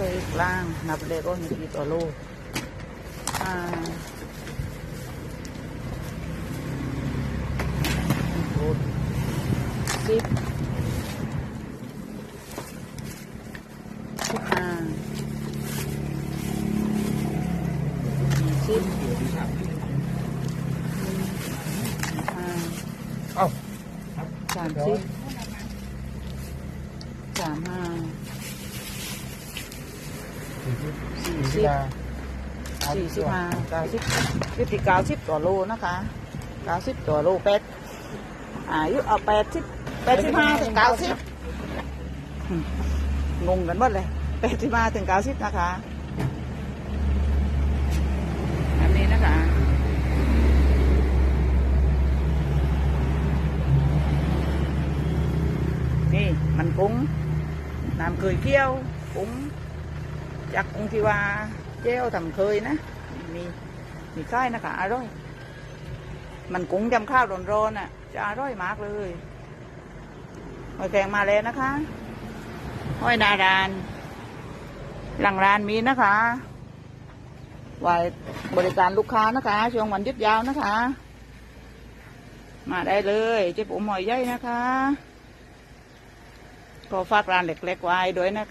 ใส่กลาง นับเลขก็มีกี่ตัวโลอ่าสิบสิบห้าสิบห้าเอ้าสามสิบสามห้า สี่สี่สิสิบบสี่สิบห้าเก้าสิบยุติเก้าสิบตัวโลนะคะเก้าสิบตัวโลเป็ดอายุเอาแปดสิบแปดสิบห้าถึงเก้าสิบอืมงงกันหมดเลยแปดสิบห้าถึงเก้าสิบนะคะอันนี้นะคะนี่มันกุ้งน้ำเคยเคี่ยวกุ้ง จากกุ้งที่ว่าเจ้าทำเคยนะ มีมีไส้นะคะอร่อย มันกุ้งจำข้าวร้อนๆน่ะ จะอร่อยมากเลยหอยแครงมาแล้วนะคะหอยนาดานหลังร้านมีนะคะไว้บริการลูกค้านะคะ ช่วงวันหยุดยาวนะคะ มาได้เลยเจ๊ปุ๋มหอยใหญ่นะคะ ก็ฝากร้านเล็กๆไว้ด้วยนะคะ